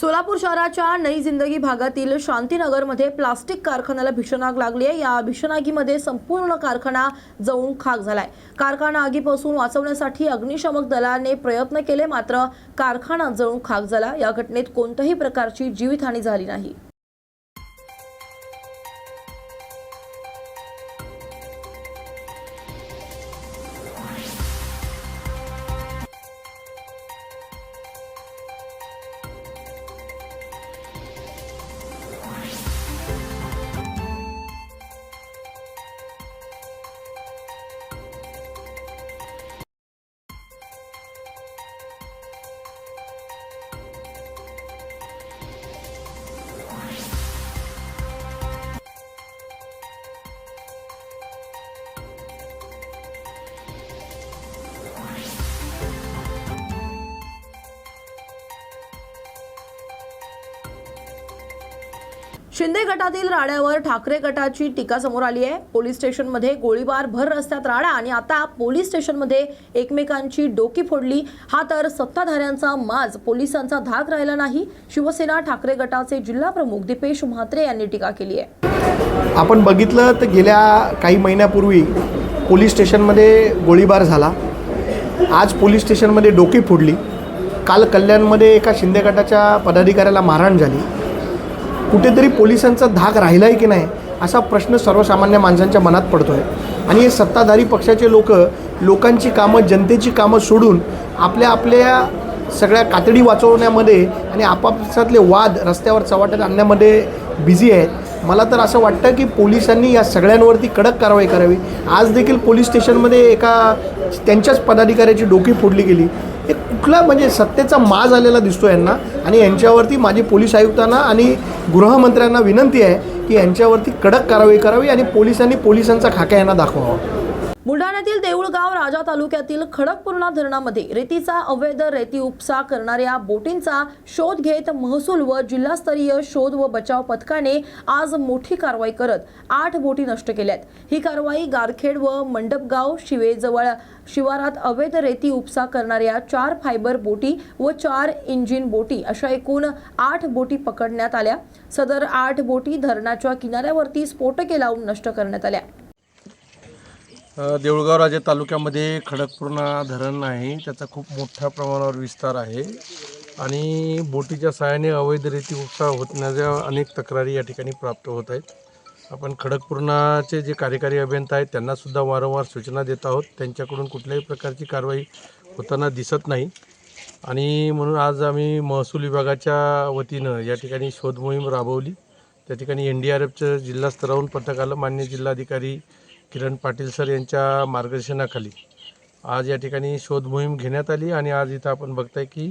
सोलापूर शहराच्या नई जिंदगी भागातील शांतीनगरमध्ये प्लास्टिक कारखान्याला भीषण आग लागली आहे. या भीषण आगीमध्ये संपूर्ण कारखाना जळून खाक झालाय. कारखाना आगीपासून वाचवण्यासाठी अग्निशमक दलाने प्रयत्न केले मात्र कारखाना जळून खाक झाला. या घटनेत कोणत्याही प्रकारची जीवितहानी झाली नाही. शिंदे गटातील राड्यावर ठाकरे गटाची टीका समोर आली आहे. पोलीस स्टेशनमध्ये गोळीबार भर रस्त्यात राडा आणि आता पोलीस स्टेशनमध्ये एकमेकांची डोकी फोडली. हा तर सत्ताधाऱ्यांचा माज पोलिसांचा धाक राहिला नाही. शिवसेना ठाकरे गटाचे जिल्हा प्रमुख दीपेश म्हात्रे यांनी टीका केली आहे. आपण बघितलं तर गेल्या काही महिन्यापूर्वी पोलीस स्टेशनमध्ये गोळीबार झाला. आज पोलीस स्टेशनमध्ये डोकी फोडली. काल कल्याणमध्ये एका शिंदे गटाच्या पदाधिकाऱ्याला मारहाण झाली. कुठेतरी पोलिसांचा धाक राहिला आहे की नाही असा प्रश्न सर्वसामान्य माणसांच्या मनात पडतो आहे आणि हे सत्ताधारी पक्षाचे लोक लोकांची कामं जनतेची कामं सोडून आपल्या आपल्या सगळ्या कातडी वाचवण्यामध्ये आणि आपापसातले वाद रस्त्यावर चव्हाट्यात आणण्यामध्ये बिझी आहेत. मला तर असं वाटतं की पोलिसांनी या सगळ्यांवरती कडक कारवाई करावी. आज देखील पोलीस स्टेशनमध्ये एका त्यांच्याच पदाधिकाऱ्याची डोकी फोडली गेली. हे कुठला म्हणजे सत्तेचा माज आलेला दिसतो यांना. आणि यांच्यावरती माझी पोलीस आयुक्तांना आणि गृहमंत्र्यांना विनंती आहे की यांच्यावरती कडक कारवाई करावी आणि पोलिसांनी पोलिसांचा खाका यांना दाखवावा. बुलढाण्यातील देऊळगाव राजा तालुक्यातील खडकपूर्णा धरणामध्ये रेतीचा अवैध रेती उपसा करणाऱ्या बोटींचा शोध घेत महसूल व जिल्हास्तरीय शोध व बचाव पथकाने आज मोठी कारवाई करत आठ बोटी नष्ट केल्यात. ही कारवाई गारखेड व मंडपगाव शिवेजवळ शिवारात अवैध रेती उपसा करणाऱ्या चार फायबर बोटी व चार इंजिन बोटी अशा एकूण आठ बोटी पकडण्यात आल्या. सदर आठ बोटी धरणाच्या किनाऱ्यावरती स्फोटके लावून नष्ट करण्यात आल्या. देऊळगाव राजा तालुक्यामध्ये खडकपूर्णा धरण आहे त्याचा खूप मोठ्या प्रमाणावर विस्तार आहे. आणि बोटीच्या सहाय्याने अवैध रेती उपसा होण्याच्या अनेक तक्रारी या ठिकाणी प्राप्त होत आहेत. आपण खडकपूर्णाचे जे कार्यकारी अभियंता आहेत त्यांनासुद्धा वारंवार सूचना देत आहोत. त्यांच्याकडून कुठल्याही प्रकारची कारवाई होताना दिसत नाही. आणि म्हणून आज आम्ही महसूल विभागाच्या वतीनं या ठिकाणी शोधमोहीम राबवली. त्या ठिकाणी एन डी आर एफचं जिल्हास्तरावरून पथक आलं मान्य जिल्हाधिकारी किरण पाटील सर यांच्या मार्गदर्शनाखाली आज या ठिकाणी शोध मोहीम घेण्यात आली आणि आज इथं आपण बघताय की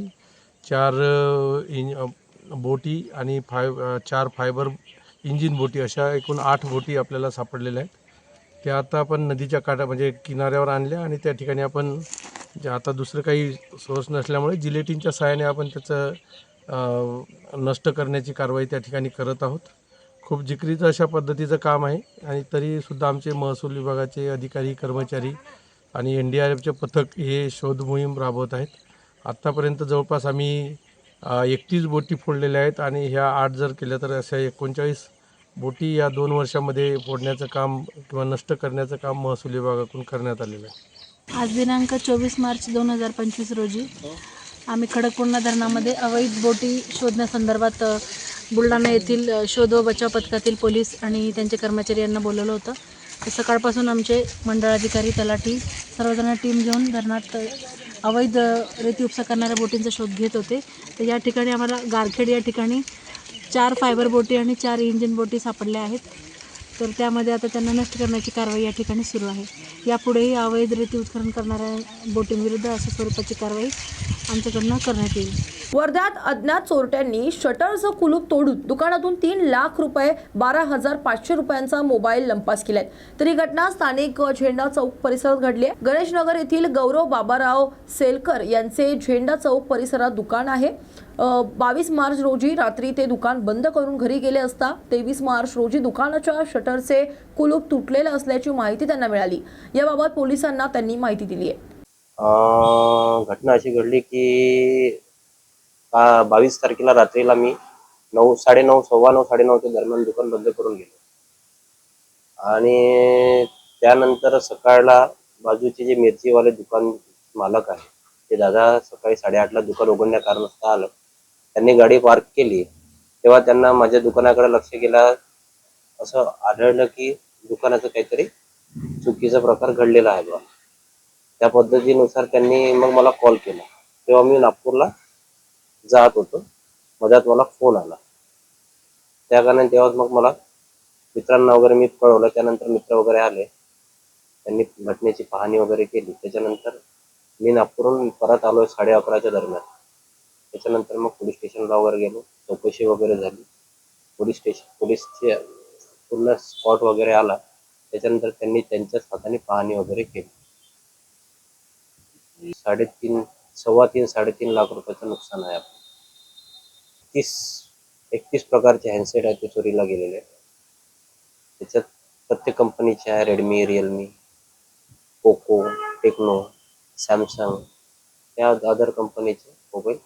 चार इंज बोटी आणि फाय चार फायबर इंजिन बोटी अशा एकूण आठ बोटी आपल्याला सापडलेल्या आहेत. त्या आता आपण नदीच्या काठा म्हणजे किनाऱ्यावर आणल्या आणि त्या ठिकाणी आपण जे आता दुसरं काही सोर्स नसल्यामुळे जिलेटिनच्या सहाय्याने आपण त्याचं नष्ट करण्याची कारवाई त्या ठिकाणी करत आहोत. खूप जिक्रीचं अशा पद्धतीचं काम आहे. आणि तरीसुद्धा आमचे महसूल विभागाचे अधिकारी कर्मचारी आणि एन डी आर एफचे पथक हे शोध मोहीम राबवत आहेत. आत्तापर्यंत जवळपास आम्ही एकतीस बोटी फोडलेल्या आहेत आणि ह्या आठ जर केल्या तर अशा एकोणचाळीस बोटी या दोन वर्षामध्ये फोडण्याचं काम किंवा नष्ट करण्याचं काम महसूल विभागाकडून करण्यात आलेलं आहे. आज दिनांक चोवीस मार्च दोन हजार पंचवीस रोजी आम्ही खडकपूर्णा धरणामध्ये अवैध बोटी शोधण्यासंदर्भात बुलढाणा येथील शोध व बचाव पथकातील पोलीस आणि त्यांचे कर्मचारी यांना बोलवलं होतं. तर सकाळपासून आमचे मंडळाधिकारी तलाठी सर्वजण टीम घेऊन धरणात अवैध रेती उपसा करणाऱ्या बोटींचा शोध घेत होते. तर या ठिकाणी आम्हाला गारखेड या ठिकाणी चार फायबर बोटी आणि चार इंजिन बोटी सापडल्या आहेत. तर त्यामध्ये आता त्यांना नष्ट करण्याची कारवाई या ठिकाणी सुरू आहे. यापुढेही अवैध रेती उत्खनन करणाऱ्या बोटींविरुद्ध अशा स्वरूपाची कारवाई आमच्याकडनं करण्यात येईल. वर्ध्यात अज्ञात चोरट्यांनी शटरचं कुलूप तोडून दुकानातून तीन लाख रुपये बारा हजार पाचशे रुपयांचा मोबाईल लंपास केलाय. तर ही घटना स्थानिक झेंडा चौक परिसरात घडली आहे. गणेशनगर येथील गौरव बाबाराव सेलकर यांचे झेंडा चौक परिसरात दुकान आहे. बावीस मार्च रोजी रात्री ते दुकान बंद करून घरी गेले असता तेवीस मार्च रोजी दुकानाच्या शटरचे कुलूप तुटलेलं असल्याची माहिती त्यांना मिळाली. याबाबत पोलिसांना त्यांनी माहिती दिली आहे. घटना अशी घडली की बावीस तारखेला रात्रीला मी नऊ साडेनऊ सव्वा नऊ साडेनऊच्या दरम्यान दुकान बंद करून गेलो. आणि त्यानंतर सकाळला बाजूचे जे मिरचीवाले दुकान मालक आहे ते दादा सकाळी साडेआठला दुकान उघडण्या कारणास्तव आलं. त्यांनी गाडी पार्क केली तेव्हा त्यांना माझ्या दुकानाकडे लक्ष गेला. असं आढळलं की दुकानाचं काहीतरी चुकीचा प्रकार घडलेला आहे बा. त्या पद्धतीनुसार त्यांनी मग मला कॉल केला. तेव्हा मी नागपूरला जात होतो. मध्यात मला फोन आला. त्या कारणाने तेव्हा मग मला मित्रांना वगैरे मी कळवलं. त्यानंतर मित्र वगैरे आले. त्यांनी घटनेची पाहणी वगैरे केली. त्याच्यानंतर मी नागपूरहून परत आलो साडे अकराच्या दरम्यान. त्याच्यानंतर मग पोलीस स्टेशनला वगैरे गेलो. चौकशी वगैरे झाली. पोलीस स्टेशन पोलीसचे पूर्ण स्पॉट वगैरे आला. त्याच्यानंतर त्यांनी त्यांच्याच हाताने पाहणी वगैरे केली. साडेतीन सव्वा तीन साडेतीन लाख रुपयाचं नुकसान आहे आपलं. तीस एकतीस प्रकारचे हँडसेट आहेत ते चोरीला गेलेले त्याच्यात प्रत्येक कंपनीचे आहे Redmi Realme Poco Tecno Samsung या अदर कंपनीचे मोबाईल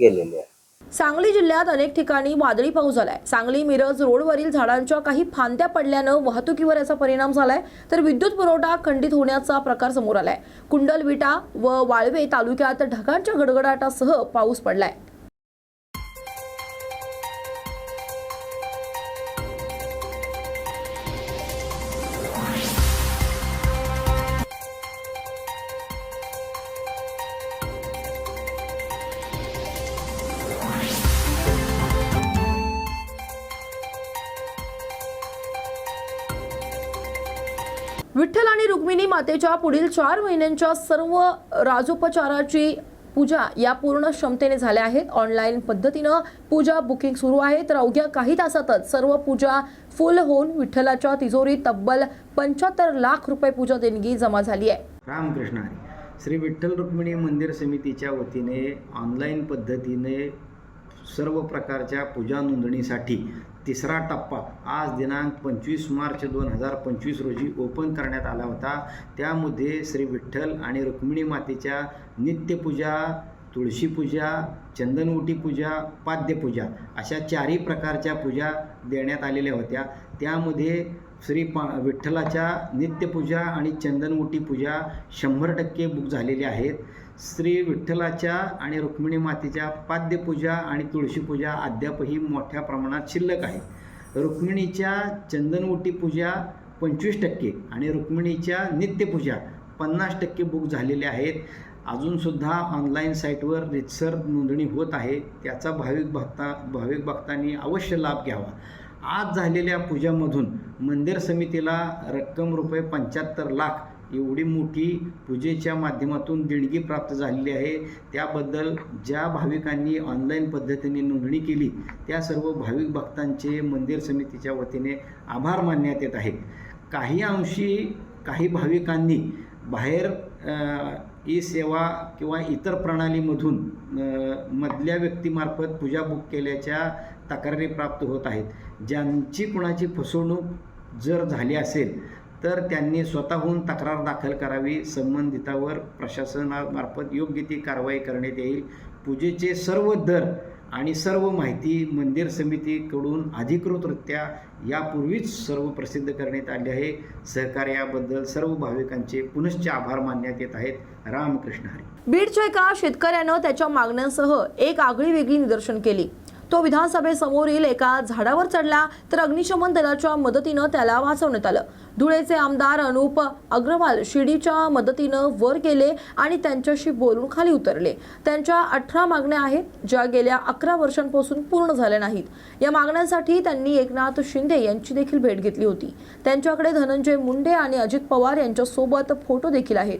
गेलेले आहे. सांगली जिल्ह्यात अनेक ठिकाणी वादळी पाऊस झालाय. सांगली मिरज रोडवरील झाडांच्या काही फांद्या पडल्यानं वाहतुकीवर याचा परिणाम झालाय. तर विद्युत पुरवठा खंडित होण्याचा प्रकार समोर आलाय. कुंडलविटा व वाळवे तालुक्यात ढगांच्या गडगडाटासह पाऊस पडलाय. रुक्मिणी मातेच्या पुढील चार महिन्यांच्या सर्व राजोपचाराची पूजा या पूर्ण क्षमतेने झाल्या आहेत. ऑनलाईन पद्धतीनं पूजा बुकिंग सुरू आहे तर अवघ्या काही तासातच सर्व पूजा फुल होऊन विठ्ठलाच्या तिजोरी तब्बल पंच्याहत्तर लाख रुपये पूजा देणगी जमा झाली आहे. रामकृष्ण श्री विठ्ठल रुक्मिणी मंदिर समितीच्या वतीने ऑनलाईन पद्धतीने सर्व प्रकारच्या पूजा नोंदणीसाठी तिसरा टप्पा आज दिनांक पंचवीस मार्च दोन हजार पंचवीस रोजी ओपन करण्यात आला होता. त्यामध्ये श्री विठ्ठल आणि रुक्मिणी मातेच्या नित्यपूजा तुळशीपूजा चंदनवटी पूजा पाद्यपूजा अशा चारही प्रकारच्या पूजा देण्यात आलेल्या होत्या. त्यामध्ये श्री पा विठ्ठलाच्या नित्यपूजा आणि चंदनमुठी पूजा शंभर टक्के बुक झालेल्या आहेत. श्री विठ्ठलाच्या आणि रुक्मिणी मातेच्या पाद्यपूजा आणि तुळशीपूजा अद्यापही मोठ्या प्रमाणात शिल्लक आहे. रुक्मिणीच्या चंदनवटी पूजा पंचवीस टक्के आणि रुक्मिणीच्या नित्यपूजा पन्नास टक्के बुक झालेल्या आहेत. अजूनसुद्धा ऑनलाईन साईटवर रितसर नोंदणी होत आहे. त्याचा भाविक भक्ता भाविक भक्तांनी अवश्य लाभ घ्यावा. आज झालेल्या पूजामधून मंदिर समितीला रक्कम रुपये पंच्याहत्तर लाख एवढी मोठी पूजेच्या माध्यमातून देणगी प्राप्त झालेली आहे. त्याबद्दल ज्या भाविकांनी ऑनलाईन पद्धतीने नोंदणी केली त्या सर्व भाविक भक्तांचे मंदिर समितीच्या वतीने आभार मानण्यात येत आहेत. काही अंशी काही भाविकांनी बाहेर ई सेवा किंवा इतर प्रणालीमधून मधल्या व्यक्तीमार्फत पूजा बुक केल्याच्या तक्रारी प्राप्त होत आहेत. ज्यांची कुणाची फसवणूक जर झाली असेल तर त्यांनी स्वतःहून तक्रार दाखल करावी. संबंधितावर प्रशासनामार्फत योग्य ती कारवाई करण्यात येईल. पूजेचे सर्व दर आणि सर्व माहिती मंदिर समितीकडून अधिकृतरित्या यापूर्वीच सर्व प्रसिद्ध करण्यात आले आहे. सहकार्याबद्दल सर्व भाविकांचे पुनश्च आभार मानण्यात येत आहेत. रामकृष्ण हरी. बीडच्या एका शेतकऱ्यानं त्याच्या मागण्यांसह एक आगळी वेगळी निदर्शन केली. तो विधानसभेसमोरील एका झाडावर चढला तर अग्निशमन दलाच्या मदतीनं त्याला वाचवण्यात आलं. धुळेचे आमदार अनुप अग्रवाल शिडीच्या मदतीनं वर गेले आणि त्यांच्याशी बोलून खाली उतरले. त्यांच्या अठरा मागण्या आहेत ज्या गेल्या अकरा वर्षांपासून पूर्ण झाल्या नाहीत. या मागण्यांसाठी त्यांनी एकनाथ शिंदे यांची देखील भेट घेतली होती. त्यांच्याकडे धनंजय मुंडे आणि अजित पवार यांच्यासोबत फोटो देखील आहेत.